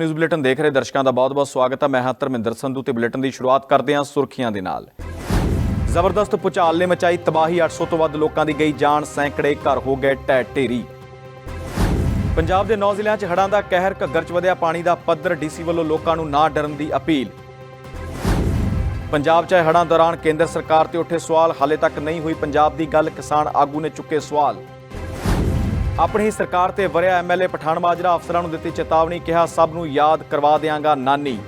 News bulletin ਦੇਖ ਰਹੇ ਦਰਸ਼ਕਾਂ ਦਾ ਬਹੁਤ-ਬਹੁਤ ਸਵਾਗਤ ਹੈ। ਮੈਂ ਹਾਂ ਧਰਮਿੰਦਰ ਸੰਧੂ ਤੇ ਬੁਲੇਟਿਨ ਦੀ ਸ਼ੁਰੂਆਤ ਕਰਦੇ ਹਾਂ ਸੁਰਖੀਆਂ ਦੇ ਨਾਲ। ਜ਼ਬਰਦਸਤ ਭੁਚਾਲ ਨੇ ਮਚਾਈ ਤਬਾਹੀ 800 ਤੋਂ ਵੱਧ ਲੋਕਾਂ ਦੀ ਗਈ ਜਾਨ, ਸੈਂਕੜੇ ਘਰ ਹੋ ਗਏ ਢਹਿ ਢੇਰੀ। ਪੰਜਾਬ ਦੇ ਨੌ ਜ਼ਿਲ੍ਹਿਆਂ 'ਚ ਹੜ੍ਹਾਂ ਦਾ ਕਹਿਰ, ਘੱਗਰ 'ਚ ਵਧਿਆ ਪਾਣੀ ਦਾ ਪੱਧਰ, ਡੀਸੀ ਵੱਲੋਂ ਲੋਕਾਂ ਨੂੰ ਨਾ ਡਰਨ ਦੀ ਅਪੀਲ। ਪੰਜਾਬ 'ਚ ਹੜ੍ਹਾਂ ਦੌਰਾਨ ਕੇਂਦਰ ਸਰਕਾਰ ਤੇ ਉੱਠੇ ਸਵਾਲ, ਹਾਲੇ ਤੱਕ ਨਹੀਂ ਹੋਈ ਪੰਜਾਬ ਦੀ ਗੱਲ, ਕਿਸਾਨ ਆਗੂ ਨੇ ਚੁੱਕੇ ਸਵਾਲ। ਆਪਣੀ ਹੀ ਸਰਕਾਰ ਤੇ ਵਰਿਆ ਐਮਐਲਏ ਪਠਾਨ ਮਾਜਰਾ ਅਫਸਰਾਂ ਨੂੰ ਦਿੱਤੀ ਚੇਤਾਵਨੀ, ਕਿਹਾ, ਸਭ ਨੂੰ ਯਾਦ ਕਰਵਾ ਦਿਆਂਗਾ ਨਾਨੀ।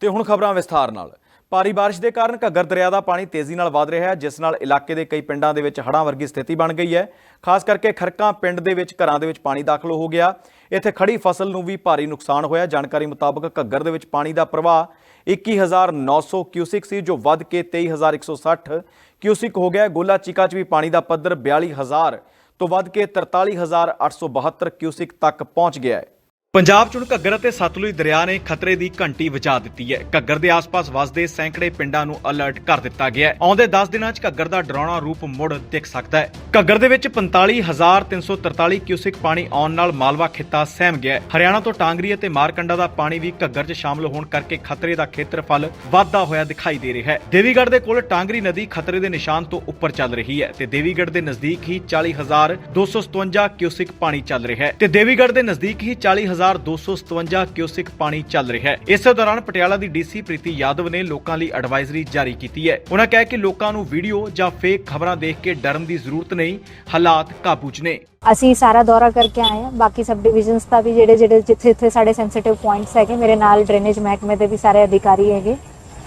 ਤੇ ਹੁਣ ਖਬਰਾਂ ਵਿਸਥਾਰ ਨਾਲ। ਭਾਰੀ ਬਾਰਿਸ਼ ਦੇ ਕਾਰਨ ਘੱਗਰ ਦਰਿਆ ਦਾ ਪਾਣੀ ਤੇਜ਼ੀ ਨਾਲ ਵਧ ਰਿਹਾ ਹੈ, ਜਿਸ ਨਾਲ ਇਲਾਕੇ ਦੇ ਕਈ ਪਿੰਡਾਂ ਦੇ ਵਿੱਚ ਹੜ੍ਹਾਂ ਵਰਗੀ ਸਥਿਤੀ ਬਣ ਗਈ ਹੈ। ਖਾਸ ਕਰਕੇ ਖਰਕਾਂ ਪਿੰਡ ਦੇ ਵਿੱਚ, ਘਰਾਂ ਦੇ ਵਿੱਚ ਪਾਣੀ ਦਾਖਲ ਹੋ ਗਿਆ। ਇੱਥੇ ਖੜੀ ਫਸਲ ਨੂੰ ਵੀ ਭਾਰੀ ਨੁਕਸਾਨ ਹੋਇਆ। ਜਾਣਕਾਰੀ ਮੁਤਾਬਕ ਘੱਗਰ ਦੇ ਵਿੱਚ ਪਾਣੀ ਦਾ ਪ੍ਰਵਾਹ 21900 ਕਿਊਸਿਕ ਸੀ, ਜੋ ਵੱਧ ਕੇ 23160 ਕਿਊਸਿਕ ਹੋ ਗਿਆ। ਗੋਲਾ ਚੀਕਾ 'ਚ ਵੀ ਪਾਣੀ ਦਾ ਪੱਧਰ 42000 ਤੋਂ ਵੱਧ ਕੇ 43872 ਕਿਊਸਿਕ ਤੱਕ ਪਹੁੰਚ ਗਿਆ ਹੈ। ਪੰਜਾਬ ਚ ਹੁਣ ਘੱਗਰ ਅਤੇ ਸਤਲੁਜ ਦਰਿਆ ਨੇ ਖਤਰੇ ਦੀ ਘੰਟੀ ਵਜਾ ਦਿੱਤੀ ਹੈ। ਘੱਗਰ ਦੇ ਆਸ-ਪਾਸ ਵਸਦੇ ਸੈਂਕੜੇ ਪਿੰਡਾਂ ਨੂੰ ਅਲਰਟ ਕਰ ਦਿੱਤਾ ਗਿਆ ਹੈ। ਆਉਂਦੇ 10 ਦਿਨਾਂ ਚ ਘੱਗਰ ਦਾ ਡਰਾਉਣਾ ਰੂਪ ਮੁੜ ਦਿਖ ਸਕਦਾ ਹੈ। ਘੱਗਰ ਦੇ ਵਿੱਚ 45343 ਕਿਊਸਿਕ ਪਾਣੀ ਆਉਣ ਨਾਲ ਮਾਲਵਾ ਖਿੱਤਾ ਸਹਿਮ ਗਿਆ ਹੈ। ਹਰਿਆਣਾ ਤੋਂ ਟਾਂਗਰੀ ਅਤੇ ਮਾਰਕੰਡਾ ਦਾ ਪਾਣੀ ਵੀ ਘੱਗਰ 'ਚ ਸ਼ਾਮਲ ਹੋਣ ਕਰਕੇ ਖਤਰੇ ਦਾ ਖੇਤਰਫਲ ਵਾਧਾ ਹੋਇਆ ਦਿਖਾਈ ਦੇ ਰਿਹਾ ਹੈ। ਦੇਵੀਗੜ੍ਹ ਦੇ ਕੋਲ ਟਾਂਗਰੀ ਨਦੀ ਖਤਰੇ ਦੇ ਨਿਸ਼ਾਨ ਤੋਂ ਉੱਪਰ ਚੱਲ ਰਹੀ ਹੈ ਤੇ ਦੇਵੀਗੜ੍ਹ ਦੇ ਨਜ਼ਦੀਕ ਹੀ 40257 ਕਿਊਸਿਕ ਪਾਣੀ ਚੱਲ ਰਿਹਾ ਹੈ ਤੇ ਦੇਵੀਗੜ੍ਹ ਦੇ ਨਜ਼ਦੀਕ ਹੀ 40257 ਕਿਊਸਿਕ ਪਾਣੀ ਚੱਲ ਰਿਹਾ ਹੈ। ਇਸੇ ਦੌਰਾਨ ਪਟਿਆਲਾ ਦੀ ਡੀਸੀ ਪ੍ਰੀਤੀ ਯਾਦਵ ਨੇ ਲੋਕਾਂ ਲਈ ਐਡਵਾਈਜ਼ਰੀ ਜਾਰੀ ਕੀਤੀ ਹੈ। ਉਹਨਾਂ ਕਿਹਾ ਕਿ ਲੋਕਾਂ ਨੂੰ ਵੀਡੀਓ ਜਾਂ ਫੇਕ ਖਬਰਾਂ ਦੇਖ ਕੇ ਡਰਨ ਦੀ ਜ਼ਰੂਰਤ ਨਹੀਂ, ਹਾਲਾਤ ਕਾਬੂ 'ਚ ਨੇ। ਅਸੀਂ ਸਾਰਾ ਦੌਰਾ ਕਰਕੇ ਆਏ ਹਾਂ। ਬਾਕੀ ਸਬ ਡਿਵੀਜ਼ਨਸ ਦਾ ਵੀ ਜਿਹੜੇ ਜਿਹੜੇ ਜਿੱਥੇ ਜਿੱਥੇ ਸਾਡੇ ਸੈਂਸਿਟਿਵ ਪੁਆਇੰਟਸ ਹੈਗੇ, ਮੇਰੇ ਨਾਲ ਡਰੇਨੇਜ ਮਹਿਕਮੇ ਦੇ ਵੀ ਸਾਰੇ ਅਧਿਕਾਰੀ ਹੈਗੇ।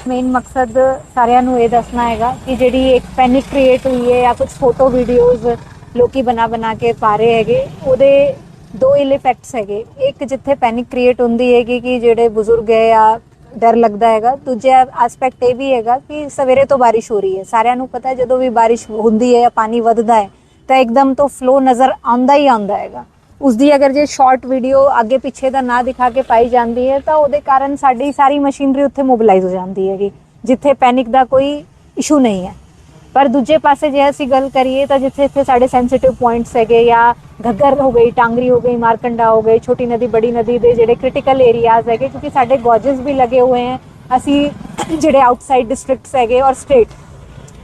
ਮੇਨ ਮਕਸਦ ਸਾਰਿਆਂ ਨੂੰ ਇਹ ਦੱਸਣਾ ਹੈਗਾ ਕਿ ਜਿਹੜੀ ਇੱਕ ਪੈਨਿਕ ਕ੍ਰੀਏਟ ਹੋਈ ਹੈ ਜਾਂ ਕੁਝ ਫੋਟੋ ਵੀਡੀਓਜ਼ ਲੋਕੀ ਬਣਾ ਬਣਾ ਕੇ ਪਾ ਰਹੇ ਹੈਗੇ, ਉਹਦੇ ਦੋ ਇਲ ਇਫੈਕਟਸ ਹੈਗੇ। ਇੱਕ ਜਿੱਥੇ ਪੈਨਿਕ ਕ੍ਰੀਏਟ ਹੁੰਦੀ ਹੈਗੀ ਕਿ ਜਿਹੜੇ ਬਜ਼ੁਰਗ ਹੈ ਜਾਂ ਡਰ ਲੱਗਦਾ ਹੈਗਾ। ਦੂਜਾ ਐਸਪੈਕਟ ਇਹ ਵੀ ਹੈਗਾ ਕਿ ਸਵੇਰੇ ਤੋਂ ਬਾਰਿਸ਼ ਹੋ ਰਹੀ ਹੈ। ਸਾਰਿਆਂ ਨੂੰ ਪਤਾ ਜਦੋਂ ਵੀ ਬਾਰਿਸ਼ ਹੁੰਦੀ ਹੈ ਜਾਂ ਪਾਣੀ ਵੱਧਦਾ ਹੈ, ਤਾਂ ਇੱਕਦਮ ਤੋਂ ਫਲੋ ਨਜ਼ਰ ਆਉਂਦਾ ਹੀ ਆਉਂਦਾ ਹੈਗਾ। ਉਸ ਦੀ ਅਗਰ ਜੇ ਸ਼ਾਰਟ ਵੀਡੀਓ ਅੱਗੇ ਪਿੱਛੇ ਦਾ ਨਾ ਦਿਖਾ ਕੇ ਪਾਈ ਜਾਂਦੀ ਹੈ, ਤਾਂ ਉਹਦੇ ਕਾਰਨ ਸਾਡੀ ਸਾਰੀ ਮਸ਼ੀਨਰੀ ਉੱਥੇ ਮੋਬਿਲਾਈਜ਼ ਹੋ ਜਾਂਦੀ ਹੈਗੀ, ਜਿੱਥੇ ਪੈਨਿਕ ਦਾ ਕੋਈ ਇਸ਼ੂ ਨਹੀਂ ਹੈ। ਪਰ ਦੂਜੇ ਪਾਸੇ ਜੇ ਅਸੀਂ ਗੱਲ ਕਰੀਏ ਤਾਂ ਜਿੱਥੇ ਇੱਥੇ ਸਾਡੇ ਸੈਂਸਿਟਿਵ ਪੁਆਇੰਟਸ ਹੈਗੇ ਜਾਂ ਘੱਗਰ ਹੋ ਗਈ, ਟਾਂਗਰੀ ਹੋ ਗਈ, ਮਾਰਕੰਡਾ ਹੋ ਗਈ ਛੋਟੀ ਨਦੀ, ਬੜੀ ਨਦੀ ਦੇ ਜਿਹੜੇ ਕ੍ਰਿਟੀਕਲ ਏਰੀਆਜ਼ ਹੈਗੇ, ਕਿਉਂਕਿ ਸਾਡੇ ਗੋਜਸ ਵੀ ਲੱਗੇ ਹੋਏ ਹੈ। ਅਸੀਂ ਜਿਹੜੇ ਆਊਟਸਾਈਡ ਡਿਸਟ੍ਰਿਕਟਸ ਹੈਗੇ ਔਰ ਸਟੇਟ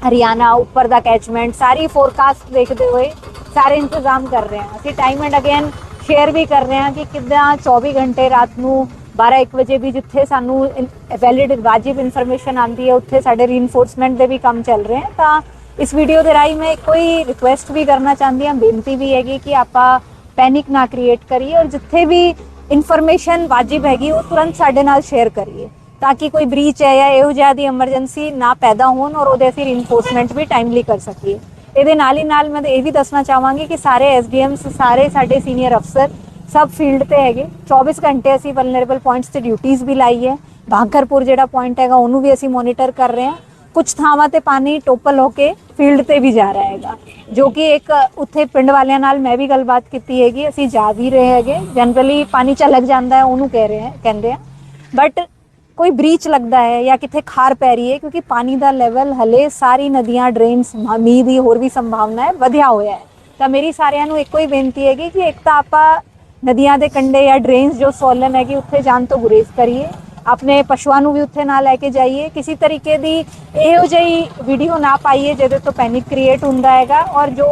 ਹਰਿਆਣਾ, ਉੱਪਰ ਦਾ ਕੈਚਮੈਂਟ ਸਾਰੀ ਫੋਰਕਾਸਟ ਦੇਖਦੇ ਹੋਏ ਸਾਰੇ ਇੰਤਜ਼ਾਮ ਕਰ ਰਹੇ ਹਾਂ। ਅਸੀਂ ਟਾਈਮ ਐਂਡ ਅਗੇਨ ਸ਼ੇਅਰ ਵੀ ਕਰ ਰਹੇ ਹਾਂ ਕਿ ਕਿੱਦਾਂ 24 ਘੰਟੇ ਰਾਤ ਨੂੰ 12-1 ਵਜੇ ਵੀ ਜਿੱਥੇ ਸਾਨੂੰ ਵੈਲਿਡ ਵਾਜਿਬ ਇਨਫੋਰਮੇਸ਼ਨ ਆਂਦੀ ਹੈ, ਉੱਥੇ ਸਾਡੇ ਰੀਇਨਫੋਰਸਮੈਂਟ ਦੇ ਵੀ ਕੰਮ ਚੱਲ ਰਹੇ ਹਨ ਤਾਂ ਇਸ ਵੀਡੀਓ ਦੇ ਰਾਹੀਂ ਮੈਂ ਕੋਈ ਰਿਕੁਐਸਟ ਵੀ ਕਰਨਾ ਚਾਹੁੰਦੀ ਹਾਂ, ਬੇਨਤੀ ਵੀ ਹੈਗੀ ਕਿ ਆਪਾਂ ਪੈਨਿਕ ਨਾ ਕ੍ਰੀਏਟ ਕਰੀਏ ਔਰ ਜਿੱਥੇ ਵੀ ਇਨਫੋਰਮੇਸ਼ਨ ਵਾਜਿਬ ਹੈਗੀ, ਉਹ ਤੁਰੰਤ ਸਾਡੇ ਨਾਲ ਸ਼ੇਅਰ ਕਰੀਏ ਤਾਂ ਕਿ ਕੋਈ ਬ੍ਰੀਚ ਹੈ ਜਾਂ ਇਹੋ ਜਿਹਾ ਦੀ ਐਮਰਜੈਂਸੀ ਨਾ ਪੈਦਾ ਹੋਣ ਔਰ ਉਹਦੇ ਅਸੀਂ ਰੀਇਨਫੋਰਸਮੈਂਟ ਵੀ ਟਾਈਮਲੀ ਕਰ ਸਕੀਏ। ਇਹਦੇ ਨਾਲ ਹੀ ਨਾਲ ਮੈਂ ਇਹ ਵੀ ਦੱਸਣਾ ਚਾਹਾਂਗੀ ਕਿ ਸਾਰੇ ਐਸਡੀਐਮਸ ਸਾਰੇ ਸਾਡੇ ਸੀਨੀਅਰ ਅਫਸਰ ਸਭ ਫੀਲਡ ਤੇ ਹੈਗੇ। 24 ਘੰਟੇ ਅਸੀਂ ਵਲਨਰੇਬਲ ਪੁਆਇੰਟਸ ਤੇ ਡਿਊਟੀਆਂ ਵੀ ਲਾਈ ਹੈ। ਬਾਂਕਰਪੁਰ ਜਿਹੜਾ ਪੁਆਇੰਟ ਹੈਗਾ, ਉਹਨੂੰ ਵੀ ਅਸੀਂ ਮੋਨੀਟਰ ਕਰ ਰਹੇ ਹਾਂ। ਕੁਝ ਥਾਵਾਂ ਤੇ ਪਾਣੀ ਟੋਪਲ ਹੋ ਕੇ ਫੀਲਡ ਤੇ ਵੀ ਜਾ ਰਿਹਾ ਹੈਗਾ। ਜੋ ਕਿ ਇੱਕ ਉੱਥੇ ਪਿੰਡ ਵਾਲਿਆਂ ਨਾਲ ਮੈਂ ਵੀ ਗੱਲਬਾਤ ਕੀਤੀ ਹੈਗੀ। ਅਸੀਂ ਜਾ ਵੀ ਰਹੇ ਹੈਗੇ। ਜਨਰਲੀ ਪਾਣੀ ਚਲਕ ਜਾਂਦਾ ਹੈ, ਉਹਨੂੰ ਕਹਿ ਰਹੇ ਹੈ, ਕਹਿੰਦੇ ਆ। ਬਟ ਕੋਈ ਬ੍ਰੀਚ ਲੱਗਦਾ ਹੈ ਜਾਂ ਕਿਥੇ ਖਾਰ ਪੈ ਰਹੀ ਹੈ, ਕਿਉਂਕਿ ਪਾਣੀ ਦਾ ਲੈਵਲ ਹਲੇ ਸਾਰੀ ਨਦੀਆਂ ਡਰੇਨਸ ਮੀਂਹ ਦੀ ਹੋਰ ਵੀ ਸੰਭਾਵਨਾ ਹੈ, ਵਧਿਆ ਹੋਇਆ ਹੈ। ਤਾਂ ਮੇਰੀ ਸਾਰਿਆਂ ਨੂੰ ਇੱਕੋ ਹੀ ਬੇਨਤੀ ਹੈਗੀ ਕਿ ਇੱਕ ਤਾਂ ਆਪਾਂ ਨਦੀਆਂ ਦੇ ਕੰਢੇ ਜਾਂ ਡਰੇਨਸ ਜੋ ਸੋਲਨ ਹੈਗੀ, ਉੱਥੇ ਜਾਣ ਤੋਂ ਗੁਰੇਜ਼ ਕਰੀਏ। ਆਪਣੇ ਪਸ਼ੂਆਂ ਨੂੰ ਵੀ ਉੱਥੇ ਨਾ ਲੈ ਕੇ ਜਾਈਏ। ਕਿਸੇ ਤਰੀਕੇ ਦੀ ਇਹੋ ਜਿਹੀ ਵੀਡੀਓ ਨਾ ਪਾਈਏ, ਜਿਹਦੇ ਤੋਂ ਪੈਨਿਕ ਕ੍ਰੀਏਟ ਹੁੰਦਾ ਹੈਗਾ ਔਰ ਜੋ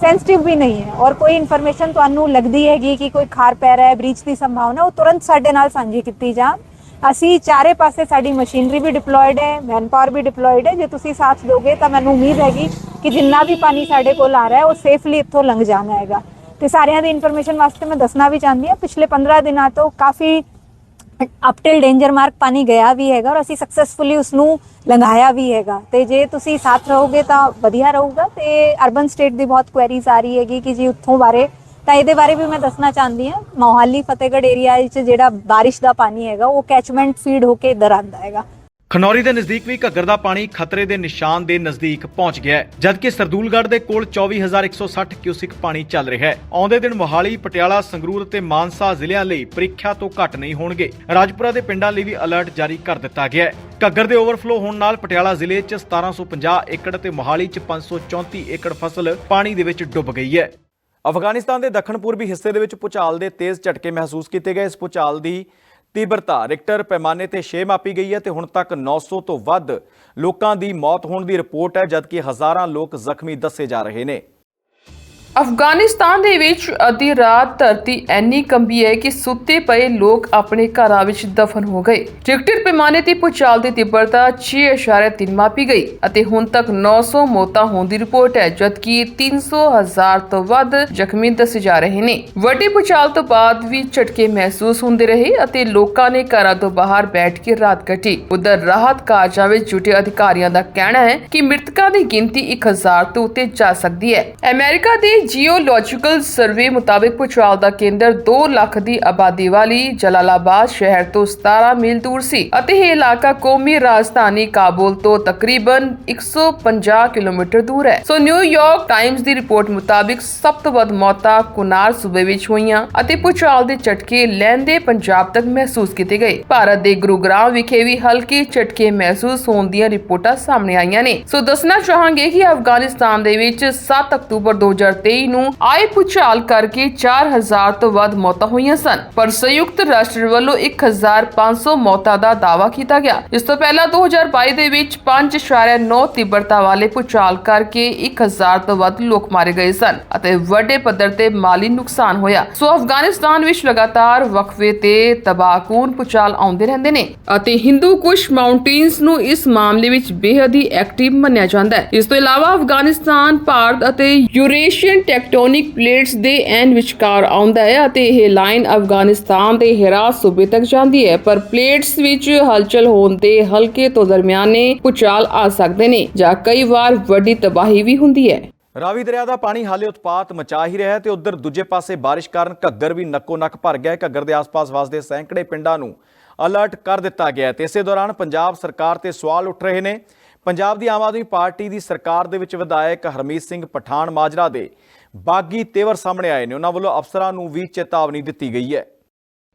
ਸੈਂਸਿਟਿਵ ਵੀ ਨਹੀਂ ਹੈ। ਔਰ ਕੋਈ ਇਨਫੋਰਮੇਸ਼ਨ ਤੁਹਾਨੂੰ ਲੱਗਦੀ ਹੈਗੀ ਕਿ ਕੋਈ ਖਾਰ ਪੈ ਰਿਹਾ ਹੈ ਬ੍ਰੀਚ ਦੀ ਸੰਭਾਵਨਾ, ਉਹ ਤੁਰੰਤ ਸਾਡੇ ਨਾਲ ਸਾਂਝੀ ਕੀਤੀ ਜਾ ਅਸੀਂ ਚਾਰੇ ਪਾਸੇ ਸਾਡੀ ਮਸ਼ੀਨਰੀ ਵੀ ਡਿਪਲੋਇਡ ਹੈ ਮੈਨਪਾਵਰ ਵੀ ਡਿਪਲੋਇਡ ਹੈ। ਜੇ ਤੁਸੀਂ ਸਾਥ ਦੋਗੇ ਤਾਂ ਮੈਨੂੰ ਉਮੀਦ ਹੈਗੀ ਕਿ ਜਿੰਨਾ ਵੀ ਪਾਣੀ ਸਾਡੇ ਕੋਲ ਆ ਰਿਹਾ ਹੈ, ਉਹ ਸੇਫਲੀ ਇੱਥੋਂ ਲੰਘ ਜਾਣਾ ਹੈਗਾ। ਤੇ ਸਾਰਿਆਂ ਦੀ ਇਨਫੋਰਮੇਸ਼ਨ ਵਾਸਤੇ ਮੈਂ ਦੱਸਣਾ ਵੀ ਚਾਹੁੰਦੀ ਹਾਂ, ਪਿਛਲੇ 15 ਦਿਨਾਂ ਤੋਂ ਕਾਫੀ ਅਪ ਟਿਲ ਡੇਂਜਰ ਮਾਰਕ ਪਾਣੀ ਗਿਆ ਵੀ ਹੈਗਾ ਔਰ ਅਸੀਂ ਸਕਸੈਸਫੁਲੀ ਉਸ ਨੂੰ ਲੰਘਾਇਆ ਵੀ ਹੈਗਾ। ਤੇ ਜੇ ਤੁਸੀਂ ਸਾਥ ਰਹੋਗੇ ਤਾਂ ਵਧੀਆ ਰਹੂਗਾ ਤੇ ਅਰਬਨ ਸਟੇਟ ਦੀ ਬਹੁਤ ਕੁਐਰੀਜ਼ ਆ ਰਹੀ ਹੈਗੀ ਕਿ ਜੀ ਉੱਥੋਂ ਬਾਰੇ। ਤਾਂ ਇਹਦੇ ਬਾਰੇ ਵੀ ਮੈਂ ਦੱਸਣਾ ਚਾਹੁੰਦੀ ਹਾਂ, ਮੋਹਾਲੀ, ਫਤਿਹਗੜ੍ਹ ਏਰੀਆ ਵਿੱਚ ਜਿਹੜਾ ਬਾਰਿਸ਼ ਦਾ ਪਾਣੀ ਹੈਗਾ, ਉਹ ਕੈਚਮੈਂਟ ਫੀਡ ਹੋ ਕੇ ਇੱਧਰ ਆਉਂਦਾ ਹੈਗਾ। ਖਨੌਰੀ ਦੇ ਨਜ਼ਦੀਕ ਵੀ ਘੱਗਰ ਦਾ ਪਾਣੀ ਖਤਰੇ ਦੇ ਨਿਸ਼ਾਨ ਦੇ ਨਜ਼ਦੀਕ ਪਹੁੰਚ ਗਿਆ ਹੈ, ਜਦਕਿ ਸਰਦੂਲਗੜ੍ਹ ਦੇ ਕੋਲ 24160 ਕਿਊਸਿਕ ਪਾਣੀ ਚੱਲ ਰਿਹਾ ਹੈ। ਆਉਂਦੇ ਦਿਨ ਮੋਹਾਲੀ, ਪਟਿਆਲਾ, ਸੰਗਰੂਰ ਤੇ ਮਾਨਸਾ ਜ਼ਿਲ੍ਹਿਆਂ ਲਈ ਪ੍ਰੀਖਿਆ ਤੋਂ ਘੱਟ ਨਹੀਂ ਹੋਣਗੇ। ਰਾਜਪੁਰਾ ਦੇ ਪਿੰਡਾਂ ਲਈ ਵੀ ਅਲਰਟ ਜਾਰੀ ਕਰ ਦਿੱਤਾ ਗਿਆ ਹੈ। ਘੱਗਰ ਦੇ ਓਵਰਫਲੋ ਹੋਣ ਨਾਲ ਪਟਿਆਲਾ ਜ਼ਿਲ੍ਹੇ 'ਚ 1750 ਏਕੜ ਤੇ ਮੋਹਾਲੀ 'ਚ 534 ਏਕੜ ਫਸਲ ਪਾਣੀ ਦੇ ਵਿੱਚ ਡੁੱਬ ਗਈ ਹੈ। ਅਫਗਾਨਿਸਤਾਨ ਦੇ ਦੱਖਣ ਪੂਰਬੀ ਹਿੱਸੇ ਦੇ ਵਿੱਚ ਭੂਚਾਲ ਦੇ ਤੇਜ਼ ਝਟਕੇ ਮਹਿਸੂਸ ਕੀਤੇ ਗਏ। ਇਸ ਭੂਚਾਲ ਦੀ ਤੀਬਰਤਾ, ਰਿਕਟਰ ਪੈਮਾਨੇ ਤੇ 6 ਮਾਪੀ ਗਈ ਹੈ ਤੇ ਹੁਣ ਤੱਕ 900 ਤੋਂ ਵੱਧ ਲੋਕਾਂ ਦੀ ਮੌਤ ਹੋਣ ਦੀ ਰਿਪੋਰਟ ਹੈ, ਜਦਕਿ ਹਜ਼ਾਰਾਂ ਲੋਕ ਜ਼ਖਮੀ ਦੱਸੇ ਜਾ ਰਹੇ ਨੇ। ਅਫਗਾਨਿਸਤਾਨ ਦੇ ਵਿੱਚ ਅੱਧੀ ਰਾਤ ਧਰਤੀ ਐਨੀ ਕੰਬੀ ਹੈ ਕਿ ਸੁੱਤੇ ਪਏ ਲੋਕ ਆਪਣੇ ਘਰਾਂ ਵਿੱਚ ਦਫਨ ਹੋ ਗਏ। ਰਿਕਟਰ ਪੈਮਾਨੇ ਤੇ ਭੂਚਾਲ ਦੀ ਤੀਬਰਤਾ 6.3 ਮਾਪੀ ਗਈ ਅਤੇ ਹੁਣ ਤੱਕ 900 ਮੌਤਾਂ ਹੋਣ ਦੀ ਰਿਪੋਰਟ ਹੈ, ਜਦਕਿ 300 ਹਜ਼ਾਰ ਤੋਂ ਵੱਧ ਜ਼ਖਮੀ ਦੱਸੇ ਜਾ ਰਹੇ ਨੇ। ਵੱਡੀ ਭੂਚਾਲ ਤੋਂ ਬਾਅਦ ਵੀ ਝਟਕੇ ਮਹਿਸੂਸ ਹੁੰਦੇ ਰਹੇ ਅਤੇ ਲੋਕਾਂ ਨੇ ਘਰਾਂ ਤੋਂ ਬਾਹਰ ਬੈਠ ਕੇ ਰਾਤ ਕੱਟੀ ਉਧਰ ਰਾਹਤ ਕਾਰਜਾਂ ਵਿੱਚ ਜੁਟੇ ਅਧਿਕਾਰੀਆਂ ਦਾ ਕਹਿਣਾ ਹੈ ਕਿ ਮ੍ਰਿਤਕਾਂ ਦੀ ਗਿਣਤੀ 1000 ਤੋਂ ਉੱਤੇ ਜਾ ਸਕਦੀ ਹੈ। ਅਮਰੀਕਾ ਦੇ ਜੀਓਲੋਜੀਕਲ ਸਰਵੇ ਮੁਤਾਬਕ ਭੂਚਾਲ ਦਾ ਕੇਂਦਰ 2 ਲੱਖ ਦੀ ਆਬਾਦੀ ਵਾਲੀ ਜਲਾਲਾਬਾਦ ਸ਼ਹਿਰ ਤੋਂ 17 ਮੀਲ ਦੂਰ ਸੀ ਅਤੇ ਇਹ ਇਲਾਕਾ ਕੌਮੀ ਰਾਜਧਾਨੀ ਕਾਬੁਲ ਤੋਂ ਤਕਰੀਬਨ 150 ਕਿਲੋਮੀਟਰ ਦੂਰ ਹੈ। ਸੋ ਨਿਊਯਾਰਕ ਟਾਈਮਜ਼ ਦੀ ਰਿਪੋਰਟ ਮੁਤਾਬਕ ਸਭ ਤੋਂ ਵੱਧ ਮੌਤਾਂ ਕੁਨਾਰ ਸੂਬੇ ਵਿੱਚ ਹੋਈਆਂ ਅਤੇ ਭੂਚਾਲ ਦੇ ਝਟਕੇ ਲਹਿੰਦੇ ਪੰਜਾਬ ਤੱਕ ਮਹਿਸੂਸ ਕੀਤੇ ਗਏ। ਭਾਰਤ ਦੇ ਗੁਰੂਗ੍ਰਾਮ ਵਿਖੇ ਵੀ ਹਲਕੇ ਝਟਕੇ ਮਹਿਸੂਸ ਹੋਣ ਦੀਆਂ ਰਿਪੋਰਟਾਂ ਸਾਹਮਣੇ ਆਈਆਂ ਨੇ। ਸੋ ਦੱਸਣਾ ਚਾਹਾਂਗੇ ਕਿ ਅਫਗਾਨਿਸਤਾਨ ਦੇ ਵਿੱਚ 7 ਅਕਤੂਬਰ 2023 ਨੂੰ ਆਏ ਭੂਚਾਲ ਕਰਕੇ 4000 ਤੋਂ ਵੱਧ ਮੌਤਾਂ ਹੋਈਆਂ ਸਨ। ਪਰ ਸੰਯੁਕਤ ਰਾਸ਼ਟਰ ਵੱਲੋਂ 1500 ਮੌਤਾਂ ਦਾ ਦਾਅਵਾ ਕੀਤਾ ਗਿਆ। ਇਸ ਤੋਂ ਪਹਿਲਾਂ 2022 ਦੇ ਵਿੱਚ 5.9 ਤੀਬਰਤਾ ਵਾਲੇ ਭੂਚਾਲ ਕਰਕੇ 1000 ਤੋਂ ਵੱਧ ਲੋਕ ਮਾਰੇ ਗਏ ਸਨ ਅਤੇ ਵੱਡੇ ਪੱਧਰ ਤੇ ਮਾਲੀ ਨੁਕਸਾਨ ਹੋਇਆ। ਸੋ ਅਫਗਾਨਿਸਤਾਨ ਵਿੱਚ ਲਗਾਤਾਰ ਵਕਫੇ ਤੇ ਤਬਾਹਕੂਨ ਭੂਚਾਲ ਆਉਂਦੇ ਰਹਿੰਦੇ ਨੇ ਅਤੇ ਹਿੰਦੂ ਕੁਸ਼ ਮਾਊਂਟੇਨਸ ਨੂੰ ਇਸ ਮਾਮਲੇ ਵਿੱਚ ਬੇਹੱਦ ਹੀ ਐਕਟਿਵ ਮੰਨਿਆ ਜਾਂਦਾ ਹੈ। ਇਸ ਤੋਂ ਇਲਾਵਾ ਅਫਗਾਨਿਸਤਾਨ, ਭਾਰਤ ਅਤੇ ਯੂਰੇਸ਼ੀਅਨ ਟੈਕਟੋਨਿਕ ਪਲੇਟਸ ਦੇ ਐਨ ਵਿਚਕਾਰ ਆਉਂਦਾ ਹੈ ਅਤੇ ਇਹ ਲਾਈਨ ਅਫਗਾਨਿਸਤਾਨ ਦੇ ਹਿਰਾਤ ਸੂਬੇ ਤੱਕ ਜਾਂਦੀ ਹੈ। ਪਰ ਪਲੇਟਸ ਵਿੱਚ ਹਲਚਲ ਹੋਣ ਤੇ ਹਲਕੇ ਤੋਂ ਦਰਮਿਆਨੇ ਭੂਚਾਲ ਆ ਸਕਦੇ ਨੇ ਜਾਂ ਕਈ ਵਾਰ ਵੱਡੀ ਤਬਾਹੀ ਵੀ ਹੁੰਦੀ ਹੈ। ਰਾਵੀ ਦਰਿਆ ਦਾ ਪਾਣੀ ਹਾਲੇ ਉਤਪਾਤ ਮਚਾ ਹੀ ਰਿਹਾ ਹੈ ਤੇ ਉਧਰ ਦੂਜੇ ਪਾਸੇ ਬਾਰਿਸ਼ ਕਾਰਨ ਘੱਗਰ ਵੀ ਨੱਕੋ ਨੱਕ ਭਰ ਗਿਆ ਹੈ। ਘੱਗਰ ਦੇ ਆਸ-ਪਾਸ ਵਸਦੇ ਸੈਂਕੜੇ ਪਿੰਡਾਂ ਨੂੰ ਅਲਰਟ ਕਰ ਦਿੱਤਾ ਗਿਆ ਹੈ ਤੇ ਇਸੇ ਦੌਰਾਨ ਪੰਜਾਬ ਸਰਕਾਰ ਤੇ ਸਵਾਲ ਉੱਠ ਰਹੇ ਨੇ। ਪੰਜਾਬ ਦੀ ਆਮ ਆਦਮੀ ਪਾਰਟੀ ਦੀ ਸਰਕਾਰ ਦੇ ਵਿੱਚ ਵਿਧਾਇਕ ਹਰਮੀਤ ਸਿੰਘ ਪਠਾਨ ਮਾਜਰਾ ਦੇ ਬਾਗੀ ਤੇਵਰ ਸਾਹਮਣੇ ਆਏ ਨੇ। ਉਹਨਾਂ ਵੱਲੋਂ ਅਫਸਰਾਂ ਨੂੰ ਵੀ ਚੇਤਾਵਨੀ ਦਿੱਤੀ ਗਈ ਹੈ।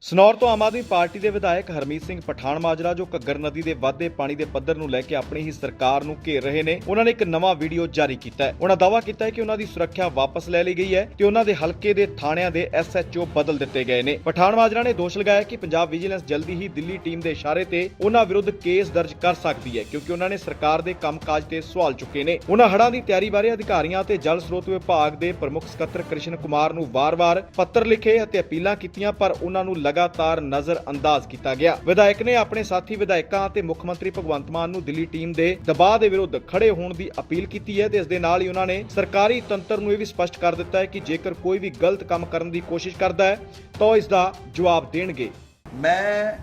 ਸਨੌਰ ਤੋਂ ਆਮ ਆਦਮੀ ਪਾਰਟੀ ਦੇ ਵਿਧਾਇਕ ਹਰਮੀਤ ਸਿੰਘ ਪਠਾਨ ਮਾਜਰਾ, ਜੋ ਘੱਗਰ ਨਦੀ ਦੇ ਵਾਧੇ ਪਾਣੀ ਦੇ ਪੱਧਰ ਨੂੰ ਲੈ ਕੇ ਆਪਣੀ ਹੀ ਸਰਕਾਰ ਨੂੰ ਘੇਰ ਰਹੇ ਨੇ, ਉਹਨਾਂ ਨੇ ਇੱਕ ਨਵਾਂ ਵੀਡੀਓ ਜਾਰੀ ਕੀਤਾ ਹੈ। ਉਹਨਾਂ ਦਾਅਵਾ ਕੀਤਾ ਹੈ ਕਿ ਉਹਨਾਂ ਦੀ ਸੁਰੱਖਿਆ ਵਾਪਸ ਲੈ ਲਈ ਗਈ ਹੈ ਤੇ ਉਹਨਾਂ ਦੇ ਹਲਕੇ ਦੇ ਥਾਣਿਆਂ ਦੇ ਐਸਐਚਓ ਬਦਲ ਦਿੱਤੇ ਗਏ ਨੇ। ਪਠਾਨ ਮਾਜਰਾ ਨੇ ਦੋਸ਼ ਲਗਾਇਆ ਕਿ ਪੰਜਾਬ ਵਿਜੀਲੈਂਸ ਜਲਦੀ ਹੀ ਦਿੱਲੀ ਟੀਮ ਦੇ ਇਸ਼ਾਰੇ ਤੇ ਉਹਨਾਂ ਵਿਰੁੱਧ ਕੇਸ ਦਰਜ ਕਰ ਸਕਦੀ ਹੈ, ਕਿਉਂਕਿ ਉਹਨਾਂ ਨੇ ਸਰਕਾਰ ਦੇ ਕੰਮਕਾਜ ਤੇ ਸਵਾਲ ਚੁੱਕੇ ਨੇ। ਉਹਨਾਂ ਹੜ੍ਹਾਂ ਦੀ ਤਿਆਰੀ ਬਾਰੇ ਅਧਿਕਾਰੀਆਂ ਤੇ ਜਲ ਸਰੋਤ ਵਿਭਾਗ ਦੇ ਪ੍ਰਮੁੱਖ ਸਕੱਤਰ ਕ੍ਰਿਸ਼ਨ ਕੁਮਾਰ ਨੂੰ ਵਾਰ-ਵਾਰ ਪੱਤਰ ਲਿਖੇ ਅਤੇ ਅਪੀਲਾਂ ਕੀਤੀਆਂ, ਪਰ ਉਹਨਾਂ ਨੂੰ ਲਗਾਤਾਰ ਨਜ਼ਰ ਅੰਦਾਜ਼ ਕੀਤਾ ਗਿਆ। ਵਿਧਾਇਕ ਨੇ ਆਪਣੇ ਸਾਥੀ ਵਿਧਾਇਕਾਂ ਅਤੇ ਮੁੱਖ ਮੰਤਰੀ ਭਗਵੰਤ ਮਾਨ ਨੂੰ ਦਿੱਲੀ ਟੀਮ ਦੇ ਦਬਾਅ ਦੇ ਵਿਰੁੱਧ ਖੜੇ ਹੋਣ ਦੀ ਅਪੀਲ ਕੀਤੀ ਹੈ ਤੇ ਇਸ ਦੇ ਨਾਲ ਹੀ ਉਹਨਾਂ ਨੇ ਸਰਕਾਰੀ ਤੰਤਰ ਨੂੰ ਇਹ ਵੀ ਸਪਸ਼ਟ ਕਰ ਦਿੱਤਾ ਹੈ ਕਿ ਜੇਕਰ ਕੋਈ ਵੀ ਗਲਤ ਕੰਮ ਕਰਨ ਦੀ ਕੋਸ਼ਿਸ਼ ਕਰਦਾ ਹੈ, ਤਾਂ ਇਸ ਦਾ ਜਵਾਬ ਦੇਣਗੇ। ਮੈਂ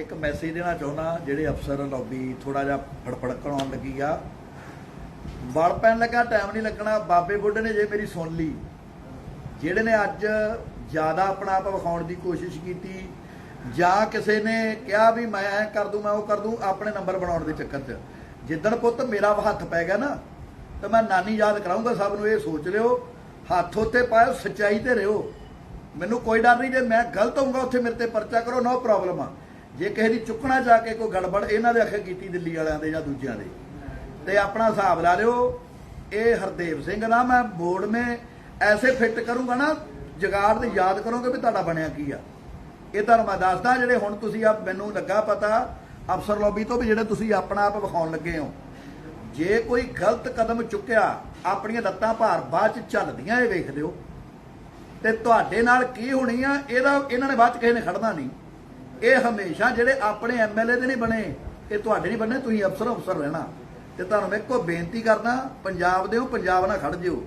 ਇੱਕ ਮੈਸੇਜ ਦੇਣਾ ਚਾਹੁੰਦਾ, ਜਿਹੜੇ ਅਫਸਰ ਲੌਬੀ ਥੋੜਾ ਜਿਹਾ ਫੜਫੜਕਣ ਆਉਣ ਲੱਗੀ ਆ। ਵਲ ਪੈਣ ਲੱਗਾ ਟਾਈਮ ਨਹੀਂ ਲੱਗਣਾ। ਬਾਬੇ ਬੁੱਢੇ ਨੇ ਜੇ ਮੇਰੀ ਸੁਣ ਲਈ। ਜਿਹੜੇ ਨੇ ਅੱਜ ਜ਼ਿਆਦਾ ਆਪਣਾ ਆਪ ਵਿਖਾਉਣ ਦੀ ਕੋਸ਼ਿਸ਼ ਕੀਤੀ। ਜਾਂ ਕਿਸੇ ਨੇ ਕਿਹਾ ਵੀ ਮੈਂ ਐ ਕਰ ਦੂੰ, ਮੈਂ ਉਹ ਕਰ ਦੂੰ, ਆਪਣੇ ਨੰਬਰ ਬਣਾਉਣ ਦੇ ਚੱਕਰ 'ਚ। ਜਿੱਦਣ ਪੁੱਤ ਮੇਰਾ ਹੱਥ ਪੈ ਗਿਆ ਨਾ, ਤਾਂ ਮੈਂ ਨਾਨੀ ਯਾਦ ਕਰਾਉਂਗਾ ਸਭ ਨੂੰ, ਇਹ ਸੋਚ ਲਿਓ। ਹੱਥ ਉੱਤੇ ਪਾਇਓ, ਸੱਚਾਈ ਤੇ ਰਿਓ। ਮੈਨੂੰ ਕੋਈ ਡਰ ਨਹੀਂ, ਜੇ ਮੈਂ ਗਲਤ ਹੋਊਗਾ, ਉੱਥੇ ਮੇਰੇ ਤੇ ਪਰਚਾ ਕਰੋ, ਨੋ ਪ੍ਰੋਬਲਮ ਆ। ਜੇ ਕਿਸੇ ਦੀ ਚੁੱਕਣਾ ਜਾ ਕੇ ਕੋਈ ਗੜਬੜ ਇਹਨਾਂ ਦੇ ਅੱਖੇ ਕੀਤੀ, ਦਿੱਲੀ ਵਾਲਿਆਂ ਦੇ ਜਾਂ ਦੂਜਿਆਂ ਦੇ। ਤੇ ਆਪਣਾ ਹਿਸਾਬ ਲਾ ਲਿਓ, ਇਹ ਹਰਦੇਵ ਸਿੰਘ ਨਾ ਮੈਂ ਬੋਰਡ ਮੇ ਐਸੇ ਫਿੱਟ ਕਰੂੰਗਾ ਨਾ ਜਗਾੜ ਤੇ ਯਾਦ ਕਰੋਗੇ ਵੀ ਤੁਹਾਡਾ ਬਣਿਆ ਕੀ ਆ। ਇਹ ਤੁਹਾਨੂੰ ਮੈਂ ਦੱਸਦਾ, ਜਿਹੜੇ ਹੁਣ ਤੁਸੀਂ ਆ ਮੈਨੂੰ ਲੱਗਾ ਪਤਾ, ਅਫਸਰ ਲੋਬੀ ਤੋਂ ਵੀ ਜਿਹੜੇ ਤੁਸੀਂ ਆਪਣਾ ਆਪ ਵਿਖਾਉਣ ਲੱਗੇ ਹੋ। ਜੇ ਕੋਈ ਗਲਤ ਕਦਮ ਚੁੱਕਿਆ, ਆਪਣੀਆਂ ਲੱਤਾਂ ਭਾਰ ਬਾਅਦ ਚ ਚੱਲਦੀਆਂ, ਇਹ ਵੇਖ ਲਿਓ। ਤੇ ਤੁਹਾਡੇ ਨਾਲ ਕੀ ਹੋਣੀ ਆ, ਇਹਦਾ ਇਹਨਾਂ ਨੇ ਬਾਅਦ ਚ ਕਿਸੇ ਨੇ ਖੜਨਾ ਨਹੀਂ। ਇਹ ਹਮੇਸ਼ਾ ਜਿਹੜੇ ਆਪਣੇ ਐਮਐਲਏ ਦੇ ਨਹੀਂ ਬਣੇ, ਇਹ ਤੁਹਾਡੇ ਨਹੀਂ ਬਣੇ, ਤੁਸੀਂ ਅਫਸਰ ਅਫਸਰ ਰਹਿਣਾ। ਤੇ ਤੁਹਾਨੂੰ ਮੈਂ ਇੱਕੋ ਬੇਨਤੀ ਕਰਦਾ, ਪੰਜਾਬ ਦੇ ਹੋ ਪੰਜਾਬ ਨਾਲ ਖੜ ਜਿਓ।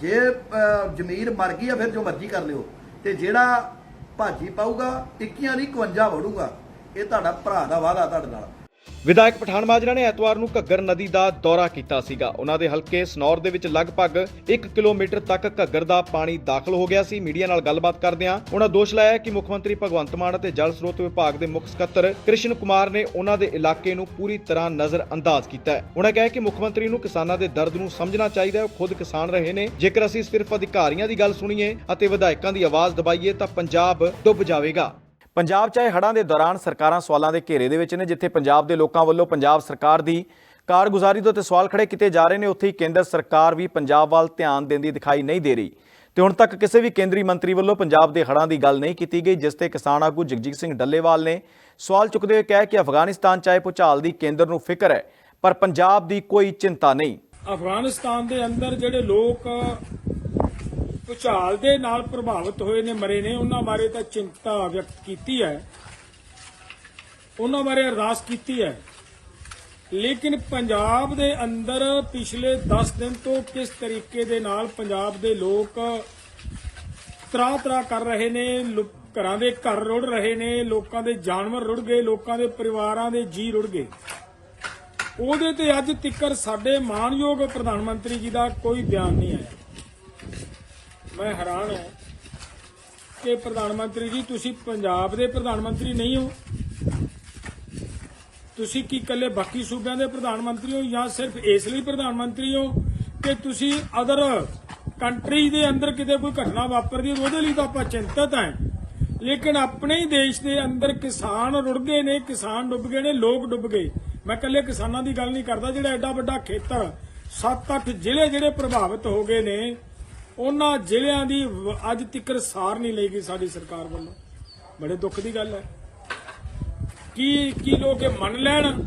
ਜੇ ਜ਼ਮੀਰ ਮਰ ਗਈ ਆ, ਫਿਰ ਜੋ ਮਰਜ਼ੀ ਕਰ ਲਿਓ। ਤੇ ਜਿਹੜਾ ਭਾਜੀ ਪਾਊਗਾ ਟਿੱਕੀਆਂ ਨਹੀਂ 51 ਵੜੂਗਾ। ਇਹ ਤੁਹਾਡਾ ਭਰਾ ਦਾ ਵਾਅਦਾ ਤੁਹਾਡੇ ਨਾਲ। ਵਿਧਾਇਕ ਪਠਾਨ ਮਾਜਰਾ ਨੇ ਐਤਵਾਰ ਨੂੰ ਘੱਗਰ ਨਦੀ ਦਾ ਦੌਰਾ ਕੀਤਾ ਸੀਗਾ। ਉਹਨਾਂ ਦੇ ਹਲਕੇ ਸਨੌਰ ਦੇ ਵਿੱਚ ਲਗਭਗ 1 ਕਿਲੋਮੀਟਰ ਤੱਕ ਘੱਗਰ ਦਾ ਪਾਣੀ ਦਾਖਲ ਹੋ ਗਿਆ ਸੀ। ਮੀਡੀਆ ਨਾਲ ਗੱਲਬਾਤ ਕਰਦਿਆਂ ਉਹਨਾਂ ਦੋਸ਼ ਲਾਇਆ ਕਿ ਮੁੱਖ ਮੰਤਰੀ ਭਗਵੰਤ ਮਾਨ ਅਤੇ ਜਲ ਸਰੋਤ ਵਿਭਾਗ ਦੇ ਮੁੱਖ ਸਕੱਤਰ ਕ੍ਰਿਸ਼ਨ ਕੁਮਾਰ ਨੇ ਉਹਨਾਂ ਦੇ ਇਲਾਕੇ ਨੂੰ ਪੂਰੀ ਤਰ੍ਹਾਂ ਨਜ਼ਰ ਅੰਦਾਜ਼ ਕੀਤਾ ਹੈ। ਉਹਨਾਂ ਕਿਹਾ ਕਿ ਮੁੱਖ ਮੰਤਰੀ ਨੂੰ ਕਿਸਾਨਾਂ ਦੇ ਦਰਦ ਨੂੰ ਸਮਝਣਾ ਚਾਹੀਦਾ ਹੈ। ਉਹ ਖੁਦ ਕਿਸਾਨ ਰਹੇ ਨੇ। ਜੇਕਰ ਅਸੀਂ ਸਿਰਫ ਅਧਿਕਾਰੀਆਂ ਦੀ ਗੱਲ ਸੁਣੀਏ ਅਤੇ ਵਿਧਾਇਕਾਂ ਦੀ ਆਵਾਜ਼ ਦਬਾਈਏ ਤਾਂ ਪੰਜਾਬ ਡੁੱਬ ਜਾਵੇਗਾ। ਪੰਜਾਬ ਚਾਹੇ ਹੜ੍ਹਾਂ ਦੇ ਦੌਰਾਨ ਸਰਕਾਰਾਂ ਸਵਾਲਾਂ ਦੇ ਘੇਰੇ ਦੇ ਵਿੱਚ ਨੇ, ਜਿੱਥੇ ਪੰਜਾਬ ਦੇ ਲੋਕਾਂ ਵੱਲੋਂ ਪੰਜਾਬ ਸਰਕਾਰ ਦੀ ਕਾਰਗੁਜ਼ਾਰੀ ਦੇ ਉੱਤੇ ਸਵਾਲ ਖੜੇ ਕੀਤੇ ਜਾ ਰਹੇ ਨੇ, ਉੱਥੇ ਹੀ ਕੇਂਦਰ ਸਰਕਾਰ ਵੀ ਪੰਜਾਬ ਵੱਲ ਧਿਆਨ ਦਿੰਦੀ ਦਿਖਾਈ ਨਹੀਂ ਦੇ ਰਹੀ। ਤੇ ਹੁਣ ਤੱਕ ਕਿਸੇ ਵੀ ਕੇਂਦਰੀ ਮੰਤਰੀ ਵੱਲੋਂ ਪੰਜਾਬ ਦੇ ਹੜ੍ਹਾਂ ਦੀ ਗੱਲ ਨਹੀਂ ਕੀਤੀ ਗਈ, ਜਿਸ ਤੇ ਕਿਸਾਨ ਆਗੂ ਜਗਜੀਤ ਸਿੰਘ ਡੱਲੇਵਾਲ ਨੇ ਸਵਾਲ ਚੁੱਕਦੇ ਹੋਏ ਕਿਹਾ ਕਿ ਅਫਗਾਨਿਸਤਾਨ ਚਾਹੇ ਭੁਚਾਲ ਦੀ ਕੇਂਦਰ ਨੂੰ ਫਿਕਰ ਹੈ, ਪਰ ਪੰਜਾਬ ਦੀ ਕੋਈ ਚਿੰਤਾ ਨਹੀਂ। ਅਫਗਾਨਿਸਤਾਨ ਦੇ ਅੰਦਰ ਜਿਹੜੇ ਲੋਕ ਭੁਚਾਲ ਦੇ ਨਾਲ ਪ੍ਰਭਾਵਿਤ ਹੋਏ ਨੇ, ਮਰੇ ਨੇ, ਉਹਨਾਂ ਬਾਰੇ ਤਾਂ ਚਿੰਤਾ ਵਿਅਕਤ ਕੀਤੀ ਹੈ। ਉਹਨਾਂ ਬਾਰੇ ਅਰਦਾਸ ਕੀਤੀ ਹੈ। ਲੇਕਿਨ ਪੰਜਾਬ ਦੇ ਅੰਦਰ ਪਿਛਲੇ 10 ਦਿਨ ਤੋਂ ਕਿਸ ਤਰੀਕੇ ਦੇ ਨਾਲ ਪੰਜਾਬ ਦੇ ਲੋਕ ਤਰਾ ਤਰਾ ਕਰ ਰਹੇ ਨੇ ਘਰਾਂ ਦੇ ਘਰ ਰੁੜ ਰਹੇ ਨੇ, ਲੋਕਾਂ ਦੇ ਜਾਨਵਰ ਰੁੜ ਗਏ, ਲੋਕਾਂ ਦੇ ਪਰਿਵਾਰਾਂ ਦੇ ਜੀ ਰੁੜ ਗਏ। ਉਹਦੇ ਤੇ ਅੱਜ ਤੱਕਰ ਸਾਡੇ ਮਾਨਯੋਗ ਪ੍ਰਧਾਨ ਮੰਤਰੀ ਜੀ ਦਾ ਕੋਈ ਬਿਆਨ ਨਹੀਂ ਆਇਆ। ਮੈਂ ਹੈਰਾਨ ਹਾਂ ਕਿ ਪ੍ਰਧਾਨ ਮੰਤਰੀ ਜੀ, ਤੁਸੀਂ ਪੰਜਾਬ ਦੇ ਪ੍ਰਧਾਨ ਮੰਤਰੀ ਨਹੀਂ ਹੋ। ਤੁਸੀਂ ਕੀ ਇਕੱਲੇ ਬਾਕੀ ਸੂਬਿਆਂ ਦੇ ਪ੍ਰਧਾਨ ਮੰਤਰੀ ਹੋ ਜਾਂ ਸਿਰਫ ਇਸ ਲਈ ਪ੍ਰਧਾਨ ਮੰਤਰੀ ਹੋ ਕਿ ਤੁਸੀਂ ਅਦਰ ਕੰਟਰੀ ਦੇ ਅੰਦਰ ਕਿਤੇ ਕੋਈ ਘਟਨਾ ਵਾਪਰਦੀ ਉਹਦੇ ਲਈ ਤਾਂ ਆਪਾਂ ਚਿੰਤਤ ਹਾਂ। ਲੇਕਿਨ ਆਪਣੇ ਹੀ ਦੇਸ਼ ਦੇ ਅੰਦਰ ਕਿਸਾਨ ਰੁੜ ਗਏ ਨੇ, ਕਿਸਾਨ ਡੁੱਬ ਗਏ ਨੇ, ਲੋਕ ਡੁੱਬ ਗਏ। ਮੈਂ ਇਕੱਲੇ ਕਿਸਾਨਾਂ ਦੀ ਗੱਲ ਨਹੀਂ ਕਰਦਾ, ਜਿਹੜਾ ਐਡਾ ਵੱਡਾ ਖੇਤਰ 7-8 ਜ਼ਿਲ੍ਹੇ ਜਿਹੜੇ ਪ੍ਰਭਾਵਿਤ ਹੋ ਗਏ ਨੇ ਉਹਨਾਂ ਜ਼ਿਲ੍ਹਿਆਂ ਦੀ ਅੱਜ ਤੱਕ ਸਾਰ ਨਹੀਂ ਲਈ ਗਈ ਸਾਡੀ ਸਰਕਾਰ ਵੱਲੋਂ। ਬੜੇ ਦੁੱਖ ਦੀ ਗੱਲ ਹੈ। ਕੀ ਕੀ ਲੋਕ ਇਹ ਮੰਨ ਲੈਣ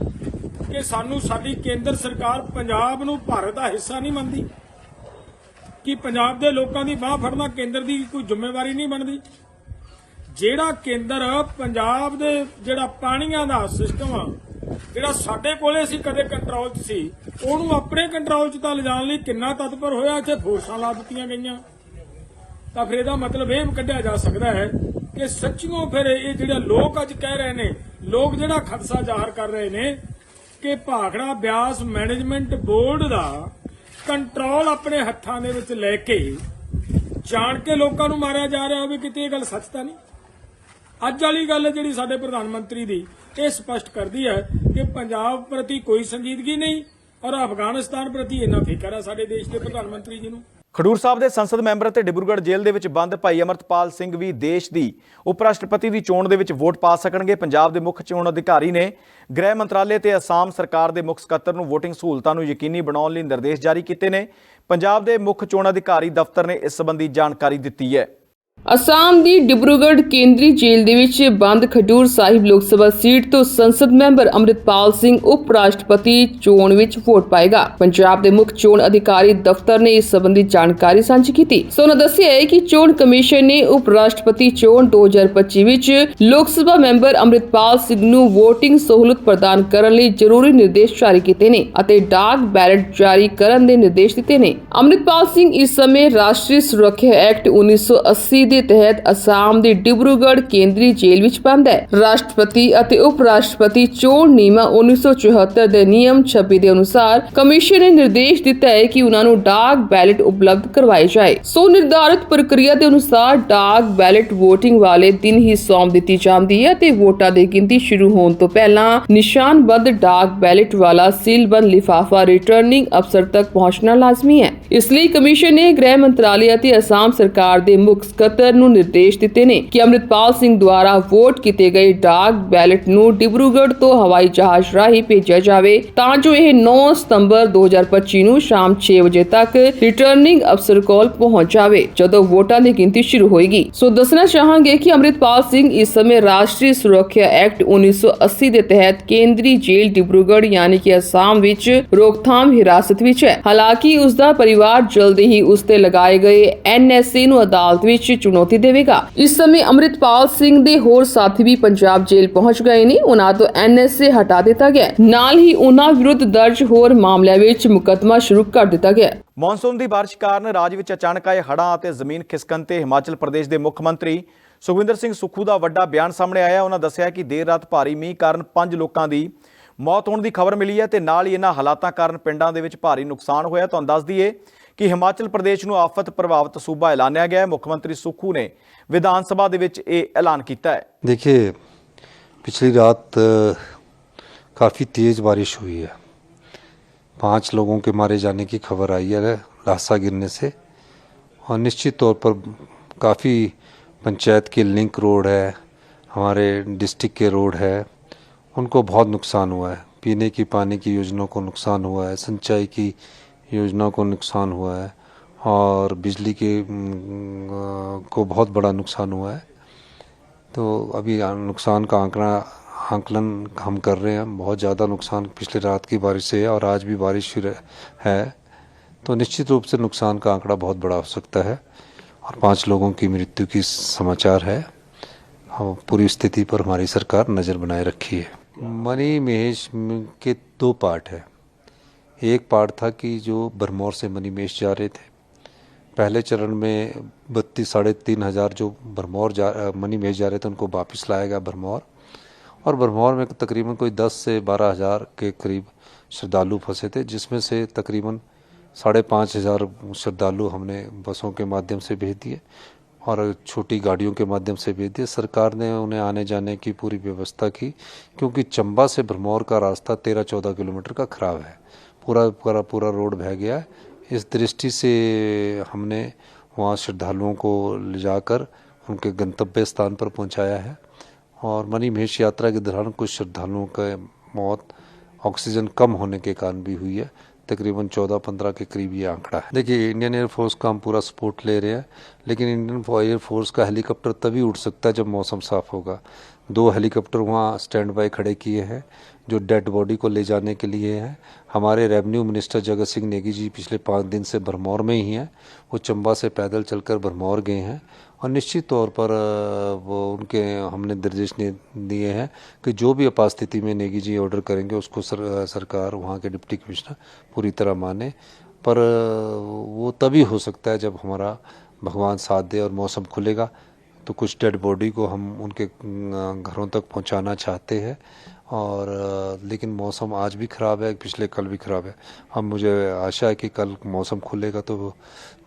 ਕਿ ਸਾਨੂੰ ਸਾਡੀ ਕੇਂਦਰ ਸਰਕਾਰ ਪੰਜਾਬ ਨੂੰ ਭਾਰਤ ਦਾ ਹਿੱਸਾ ਨਹੀਂ ਮੰਨਦੀ? ਕਿ ਪੰਜਾਬ ਦੇ ਲੋਕਾਂ ਦੀ ਬਾਹ ਫੜਨਾ ਕੇਂਦਰ ਦੀ ਕੋਈ ਜ਼ਿੰਮੇਵਾਰੀ ਨਹੀਂ ਬਣਦੀ? ਜਿਹੜਾ ਕੇਂਦਰ ਪੰਜਾਬ ਦੇ ਜਿਹੜਾ ਪਾਣੀਆਂ ਦਾ ਸਿਸਟਮ ਆ ਜਿਹੜਾ ਸਾਡੇ ਕੋਲੇ ਸੀ, ਕਦੇ ਕੰਟਰੋਲ 'ਚ ਸੀ, ਉਹਨੂੰ ਆਪਣੇ ਕੰਟਰੋਲ 'ਚ ਤਾਂ ਲਿਜਾਣ ਲਈ ਕਿੰਨਾ ਤਤਪਰ ਹੋਇਆ, ਇੱਥੇ ਫੋਰਸਾਂ ਲਾ ਦਿੱਤੀਆਂ ਗਈਆਂ। ਤਾਂ ਫਿਰ ਇਹਦਾ ਮਤਲਬ ਇਹ ਕੱਢਿਆ ਜਾ ਸਕਦਾ ਹੈ ਕਿ ਸੱਚੀਓ ਫਿਰ ਇਹ ਜਿਹੜਾ ਲੋਕ ਅੱਜ ਕਹਿ ਰਹੇ ਨੇ, ਲੋਕ ਜਿਹੜਾ ਖਦਸ਼ਾ ਜ਼ਾਹਰ ਕਰ ਰਹੇ ਨੇ, ਕਿ ਭਾਖੜਾ ਬਿਆਸ ਮੈਨੇਜਮੈਂਟ ਬੋਰਡ ਦਾ ਕੰਟਰੋਲ ਆਪਣੇ ਹੱਥਾਂ ਦੇ ਵਿੱਚ ਲੈ ਕੇ ਜਾਣ ਕੇ ਲੋਕਾਂ ਨੂੰ ਮਾਰਿਆ ਜਾ ਰਿਹਾ ਹੋਵੇ, ਕਿਤੇ ਇਹ ਗੱਲ ਸੱਚ ਤਾਂ ਨਹੀਂ? ਅੱਜ ਵਾਲੀ ਗੱਲ ਹੈ ਜਿਹੜੀ ਸਾਡੇ ਪ੍ਰਧਾਨ ਮੰਤਰੀ ਦੀ, ਇਹ ਸਪਸ਼ਟ ਕਰਦੀ ਹੈ ਕਿ ਪੰਜਾਬ ਪ੍ਰਤੀ ਕੋਈ ਸੰਜੀਦਗੀ ਨਹੀਂ ਔਰ ਅਫਗਾਨਿਸਤਾਨ ਪ੍ਰਤੀ ਇੰਨਾ ਫਿਕਰ ਹੈ ਸਾਡੇ ਦੇਸ਼ ਦੇ ਪ੍ਰਧਾਨ ਮੰਤਰੀ ਜੀ ਨੂੰ। ਖਡੂਰ ਸਾਹਿਬ ਦੇ ਸੰਸਦ ਮੈਂਬਰ ਅਤੇ ਡਿਬਰੂਗੜ੍ਹ ਜੇਲ੍ਹ ਦੇ ਵਿੱਚ ਬੰਦ ਭਾਈ ਅਮਰਤਪਾਲ ਸਿੰਘ ਵੀ ਦੇਸ਼ ਦੀ ਉਪ ਰਾਸ਼ਟਰਪਤੀ ਦੀ ਚੋਣ ਦੇ ਵਿੱਚ ਵੋਟ ਪਾ ਸਕਣਗੇ। ਪੰਜਾਬ ਦੇ ਮੁੱਖ ਚੋਣ ਅਧਿਕਾਰੀ ਨੇ ਗ੍ਰਹਿ ਮੰਤਰਾਲੇ ਤੇ ਅਸਾਮ ਸਰਕਾਰ ਦੇ ਮੁੱਖ ਸਕੱਤਰ ਨੂੰ VOTING ਸਹੂਲਤਾਂ ਨੂੰ ਯਕੀਨੀ ਬਣਾਉਣ ਲਈ ਨਿਰਦੇਸ਼ ਜਾਰੀ ਕੀਤੇ ਨੇ। ਪੰਜਾਬ ਦੇ ਮੁੱਖ ਚੋਣ ਅਧਿਕਾਰੀ ਦਫ਼ਤਰ ਨੇ ਇਸ ਸੰਬੰਧੀ ਜਾਣਕਾਰੀ ਦਿੱਤੀ ਹੈ। ਅਸਾਮ ਦੀ ਡਿਬਰੂਗੜ੍ਹ ਕੇਂਦਰੀ ਜੇਲ੍ਹ ਦੇ ਵਿੱਚ ਬੰਦ ਖਡੂਰ ਸਾਹਿਬ ਲੋਕ ਸਭਾ ਸੀਟ ਤੋਂ ਸੰਸਦ ਮੈਂਬਰ ਅੰਮ੍ਰਿਤਪਾਲ ਸਿੰਘ ਉਪ ਰਾਸ਼ਟਰਪਤੀ ਚੋਣ ਵਿੱਚ ਵੋਟ ਪਾਏਗਾ। ਪੰਜਾਬ ਦੇ ਮੁੱਖ ਚੋਣ ਅਧਿਕਾਰੀ ਦਫ਼ਤਰ ਨੇ ਇਸ ਸੰਬੰਧੀ ਜਾਣਕਾਰੀ ਸਾਂਝੀ ਕੀਤੀ। ਸੋ ਦੱਸਿਆ ਹੈ ਕਿ ਚੋਣ ਕਮਿਸ਼ਨ ਨੇ ਉਪ ਰਾਸ਼ਟਰਪਤੀ ਚੋਣ 2025 ਵਿੱਚ ਲੋਕ ਸਭਾ ਮੈਂਬਰ ਅੰਮ੍ਰਿਤਪਾਲ ਸਿੰਘ ਨੂੰ VOTING ਸਹੂਲਤ ਪ੍ਰਦਾਨ ਕਰਨ ਲਈ ਜ਼ਰੂਰੀ ਨਿਰਦੇਸ਼ ਜਾਰੀ ਕੀਤੇ ਨੇ ਅਤੇ ਡਾਕ ਬੈਲਟ ਜਾਰੀ ਕਰਨ ਦੇ ਨਿਰਦੇਸ਼ ਦਿੱਤੇ ਨੇ। ਅੰਮ੍ਰਿਤਪਾਲ ਸਿੰਘ ਇਸ ਸਮੇਂ ਰਾਸ਼ਟਰੀ ਸੁਰੱਖਿਆ ਐਕਟ 1980 ਦੇ ਤਹਿਤ ਅਸਾਮ ਦੀ ਡਿਬਰੂਗੜ੍ਹ ਕੇਂਦਰੀ ਜੇਲ੍ਹ ਵਿੱਚ ਬੰਦ ਹੈ। ਰਾਸ਼ਟਰਪਤੀ ਅਤੇ ਉਪ ਰਾਸ਼ਟਰਪਤੀ ਚੋਣ ਨਿਯਮ 1974 ਦੇ ਨਿਯਮ 26 ਦੇ ਅਨੁਸਾਰ ਕਮਿਸ਼ਨ ਨੇ ਨਿਰਦੇਸ਼ ਦਿੱਤਾ ਹੈ ਕਿ ਉਹਨਾਂ ਨੂੰ ਡਾਕ ਬੈਲਟ ਉਪਲਬਧ ਕਰਵਾਏ ਜਾਏ। ਸੋ ਨਿਰਧਾਰਤ ਪ੍ਰਕਿਰਿਆ ਦੇ ਅਨੁਸਾਰ ਡਾਕ ਬੈਲਟ VOTING ਵਾਲੇ ਦਿਨ ਹੀ ਸੌਂਪ ਦਿੱਤੀ ਜਾਂਦੀ ਹੈ ਤੇ ਵੋਟਾਂ ਦੀ ਗਿਣਤੀ ਸ਼ੁਰੂ ਹੋਣ ਤੋਂ ਪਹਿਲਾਂ ਨਿਸ਼ਾਨਬੱਧ ਡਾਕ ਬੈਲਟ ਵਾਲਾ ਸੀਲਬੰਦ ਲਿਫਾਫਾ ਰਿਟਰਨਿੰਗ ਅਫਸਰ ਤੱਕ ਪਹੁੰਚਣਾ ਲਾਜ਼ਮੀ ਹੈ। ਇਸ ਲਈ ਕਮਿਸ਼ਨ ਨੇ ਗ੍ਰਹਿ ਮੰਤਰਾਲੇ ਅਤੇ ਅਸਾਮ ਸਰਕਾਰ ਦੇ ਮੁੱਖ ਸਕੱਤਰ ਨੂੰ ਨਿਰਦੇਸ਼ ਦਿੱਤੇ ਨੇ ਕਿ ਅੰਮ੍ਰਿਤਪਾਲ ਸਿੰਘ ਦੁਆਰਾ ਵੋਟ ਕੀਤੇ ਗਏ ਡਾਕ ਬੈਲਟ ਨੂੰ ਡਿਬਰੂਗੜ੍ਹ ਤੋਂ ਹਵਾਈ ਜਹਾਜ਼ ਰਾਹੀਂ ਭੇਜਿਆ ਜਾਵੇ, ਤਾਂ ਜੋ ਇਹ 9 ਸਤੰਬਰ 2025 ਨੂੰ ਸ਼ਾਮ 6 ਵਜੇ ਤੱਕ ਰਿਟਰਨਿੰਗ ਅਫਸਰ ਕੋਲ ਪਹੁੰਚ ਜਾਵੇ, ਜਦੋਂ ਵੋਟਾਂ ਦੀ ਗਿਣਤੀ ਸ਼ੁਰੂ ਹੋਏਗੀ। ਸੋ ਦੱਸਣਾ ਚਾਹਾਂਗੇ ਕਿ ਅੰਮ੍ਰਿਤਪਾਲ ਸਿੰਘ ਇਸ ਸਮੇਂ ਰਾਸ਼ਟਰੀ ਸੁਰੱਖਿਆ ਐਕਟ 1980 ਦੇ ਤਹਿਤ ਕੇਂਦਰੀ ਜੇਲ੍ਹ ਡਿਬਰੂਗੜ੍ਹ ਯਾਨੀ ਕਿ ਅਸਾਮ ਵਿੱਚ ਰੋਕਥਾਮ ਹਿਰਾਸਤ ਵਿੱਚ ਹੈ। ਹਾਲਾਂਕਿ ਉਸ ਦਾ ਪਰਿਵਾਰ ਜਲਦੀ ਹੀ ਉਸ ਤੇ ਲਗਾਏ ਗਏ ਐਨਐਸਏ ਨੂੰ ਅਦਾਲਤ ਵਿੱਚ ਚੁਣੌਤੀ ਦੇਵੇਗਾ। ਇਸ ਸਮੇਂ ਅੰਮ੍ਰਿਤਪਾਲ ਸਿੰਘ ਦੇ ਹੋਰ ਸਾਥੀ ਵੀ ਪੰਜਾਬ ਜੇਲ੍ਹ ਪਹੁੰਚ ਗਏ ਨੇ। ਉਹਨਾਂ ਤੋਂ ਐਨਐਸਏ ਹਟਾ ਦਿੱਤਾ ਗਿਆ। ਨਾਲ ਹੀ ਉਹਨਾਂ ਵਿਰੁੱਧ ਦਰਜ ਹੋਰ ਮਾਮਲਿਆਂ ਵਿੱਚ ਮੁਕੱਦਮਾ ਸ਼ੁਰੂ ਕਰ ਦਿੱਤਾ ਗਿਆ। ਮੌਨਸੂਨ ਦੀ ਬਾਰਿਸ਼ ਕਾਰਨ ਰਾਜ ਵਿੱਚ ਅਚਾਨਕ ਆਏ ਹੜ੍ਹਾਂ ਅਤੇ ਜ਼ਮੀਨ ਖਿਸਕਣ ਤੇ ਹਿਮਾਚਲ ਪ੍ਰਦੇਸ਼ ਦੇ ਮੁੱਖ ਮੰਤਰੀ ਸੁਖਵਿੰਦਰ ਸਿੰਘ ਸੁੱਖੂ ਦਾ ਵੱਡਾ ਬਿਆਨ ਸਾਹਮਣੇ ਆਇਆ। ਉਹਨਾਂ ਦੱਸਿਆ ਕਿ ਦੇਰ ਰਾਤ ਭਾਰੀ ਮੀਂਹ ਕਾਰਨ ਪੰਜ ਲੋਕਾਂ ਦੀ ਮੌਤ ਹੋਣ ਦੀ ਖਬਰ ਮਿਲੀ ਹੈ ਤੇ ਨਾਲ ਹੀ ਇਹਨਾਂ ਹਾਲਾਤਾਂ ਕਾਰਨ ਪਿੰਡਾਂ ਦੇ ਵਿੱਚ ਭਾਰੀ ਨੁਕਸਾਨ ਹੋਇਆ। ਤੁਹਾਨੂੰ ਦੱਸ ਦਈਏ ਕਿ ਹਿਮਾਚਲ ਪ੍ਰਦੇਸ਼ ਨੂੰ ਆਫਤ ਪ੍ਰਭਾਵਿਤ ਸੂਬਾ ਐਲਾਨਿਆ ਗਿਆ ਹੈ ਮੁੱਖ ਮੰਤਰੀ ਸੁੱਖੂ ਨੇ ਵਿਧਾਨ ਸਭਾ ਦੇ ਵਿੱਚ ਇਹ ਐਲਾਨ ਕੀਤਾ ਹੈ देखिए पिछली रात काफ़ी तेज़ बारिश हुई है पांच लोगों के मारे जाने की खबर आई है लाशा गिरने से और निश्चित तौर पर काफ़ी पंचायत के लिंक रोड है हमारे डिस्ट्रिक्ट के रोड है उनको बहुत नुकसान हुआ है पीने की पानी की योजनाओं को नुकसान हुआ है सिंचाई की योजनाओं को नुकसान हुआ है और बिजली के को बहुत बड़ा नुकसान हुआ है। तो अभी नुकसान का आंकड़ा, आंकलन हम कर रहे हैं। बहुत ज़्यादा नुकसान पिछले रात की बारिश से है और आज भी बारिश है। तो निश्चित रूप से नुकसान का आंकड़ा बहुत बड़ा हो सकता है और पाँच लोगों की मृत्यु की समाचार है। और पूरी स्थिति पर हमारी सरकार नज़र बनाए रखी है। मनी महेश के दो पार्ट है। एक पार्ट था कि जो भरमौर से मनी महेश जा रहे थे। पहले चरण में बत्तीस, साढ़े तीन हज़ार जो भरमौर जा मनी महेश जा रहे थे, उनको वापस लाया गया भरमौर और भरमौर में तकरीबन कोई दस से बारह हज़ार के करीब श्रद्धालु फंसे थे, जिसमें से तकरीबन साढ़े पाँच हज़ार श्रद्धालु हमने बसों के माध्यम से भेज दिए और छोटी गाड़ियों के माध्यम से भेज दिए। सरकार ने उन्हें आने जाने की पूरी व्यवस्था की, क्योंकि चंबा से भरमौर का रास्ता तेरह चौदह किलोमीटर का खराब है। पूरा पूरा पूरा रोड बह गया। इस दृष्टि से हमने वहाँ श्रद्धालुओं को ले जाकर उनके गंतव्य स्थान पर पहुँचाया है। और मनी महेश यात्रा के दौरान कुछ श्रद्धालुओं का मौत, ऑक्सीजन कम होने के कारण भी हुई है। तकरीबन 14-15 के करीब ये आंकड़ा है। देखिए, इंडियन एयरफोर्स का हम पूरा सपोर्ट ले रहे हैं, लेकिन इंडियन एयरफोर्स का हेलीकॉप्टर तभी उड़ सकता है जब मौसम साफ़ होगा। दो हेलीकॉप्टर वहाँ स्टैंड बाय खड़े किए हैं। जो डेड बॉडी को ले जाने के लिए हैं। हमारे रेवेन्यू मिनिस्टर जगत सिंह नेगी जी पिछले पाँच दिन से भरमौर में ही हैं। वो चंबा से पैदल चलकर भरमौर गए हैं। और निश्चित तौर पर वो उनके हमने निर्देश दिए हैं कि जो भी आपात में नेगी जी ऑर्डर करेंगे उसको सर, सरकार वहाँ के डिप्टी कमिश्नर पूरी तरह माने। पर वो तभी हो सकता है जब हमारा भगवान साथ दे और मौसम खुलेगा। तो कुछ डेड बॉडी को हम उनके घरों तक पहुंचाना चाहते हैं। और अ, लेकिन मौसम आज भी ख़राब है पिछले कल भी ख़राब है हम मुझे आशा है कि कल मौसम खुलेगा तो वो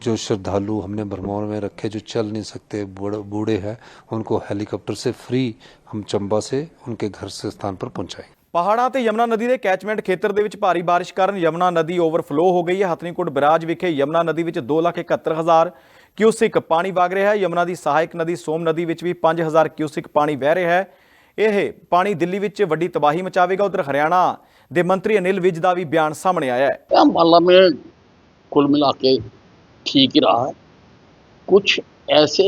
जो श्रद्धालु हमने भरमौर में रखे जो चल नहीं सकते बूढ़े बूढ़े हैं उनको हेलीकॉप्टर से फ्री हम चंबा से उनके घर से स्थान पर पहुंचाएंगे ਪਹਾੜਾਂ ਤੇ ਯਮਨਾ ਨਦੀ ਦੇ ਕੈਚਮੈਂਟ ਖੇਤਰ ਦੇ ਵਿੱਚ ਭਾਰੀ ਬਾਰਿਸ਼ ਕਾਰਨ ਯਮਨਾ ਨਦੀ ਓਵਰਫਲੋ ਹੋ ਗਈ ਹੈ ਹਥਨੀਕੋਟ ਬਰਾਜ ਵਿਖੇ ਯਮਨਾ ਨਦੀ ਵਿੱਚ 271000 ਕਿਊਸਿਕ ਪਾਣੀ ਵਗ ਰਿਹਾ ਹੈ ਯਮਨਾ ਦੀ ਸਹਾਇਕ ਨਦੀ ਸੋਮ ਨਦੀ ਵਿੱਚ ਵੀ 5000 ਕਿਊਸਿਕ ਪਾਣੀ ਵਹਿ ਰਿਹਾ ਹੈ ਇਹ ਪਾਣੀ ਦਿੱਲੀ ਵਿੱਚ ਵੱਡੀ ਤਬਾਹੀ ਮਚਾਵੇਗਾ ਉਧਰ ਹਰਿਆਣਾ ਦੇ ਮੰਤਰੀ ਅਨਿਲ ਵਿਜ ਦਾ ਵੀ ਬਿਆਨ ਸਾਹਮਣੇ ਆਇਆ ਹੈ अम्बाला में कुल मिला के ठीक ही रहा है कुछ ऐसे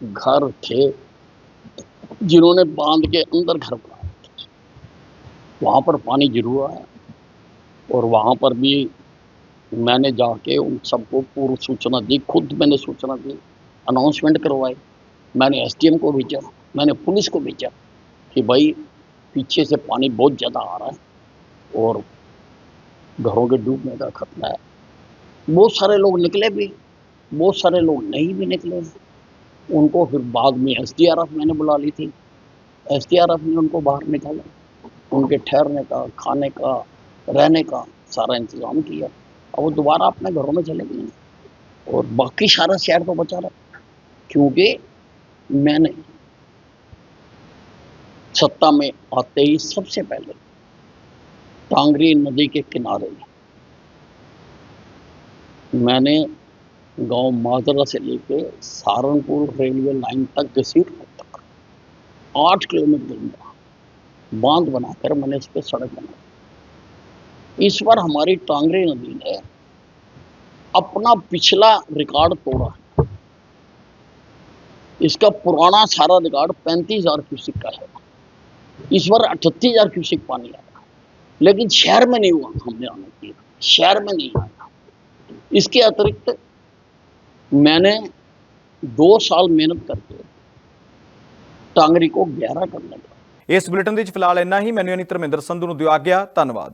घर थे जिन्होंने बांध के अंदर घर बनाए थे वहाँ पर पानी जरूर आया और वहाँ पर भी मैंने जाके उन सबको पूर्व सूचना दी खुद मैंने सूचना दी अनाउंसमेंट करवाई मैंने एसडीएम को भेजा मैंने पुलिस को भेजा कि भाई, पीछे से पानी बहुत ज़्यादा आ रहा है और घरों के डूबने का खतरा है। बहुत सारे लोग निकले भी, बहुत सारे लोग नहीं भी निकले। उनको फिर बाद में एसडीआरएफ मैंने बुला ली थी। एसडीआरएफ ने उनको बाहर निकाला। उनके ठहरने का, खाने का, रहने का सारा इंतज़ाम किया। और वो दोबारा अपने घरों में चले गए। और बाकी सारा शहर तो बचा रहा। क्योंकि मैंने सत्ता में आते ही सबसे पहले टांगरी नदी के किनारे मैंने गाँव माजरा से लेके सहारनपुर रेलवे लाइन तक घसीटपुर तक आठ किलोमीटर लंबा बाँध बनाकर मैंने इस पर सड़क बनाई। इस बार हमारी टांगरी नदी ने अपना पिछला रिकॉर्ड तोड़ा। इसका पुराना सारा रिकॉर्ड पैंतीस हज़ार क्यूसिक का है। इस बार अठतीस हजार क्यूसिक पानी आया लेकिन शहर में नहीं हुआ हमने आने दिया शहर में नहीं आया इसके अतिरिक्त मैंने दो साल मेहनत करके टांगरी को गहरा करने का ਇਸ ਬੁਲੇਟਿਨ ਦੇ ਵਿੱਚ ਫਿਲਹਾਲ ਇੰਨਾ ਹੀ ਮੈਨੂੰ ਯਾਨੀ ਧਰਮਿੰਦਰ ਸੰਧੂ ਨੂੰ ਦਿਓ ਆਗਿਆ ਧੰਨਵਾਦ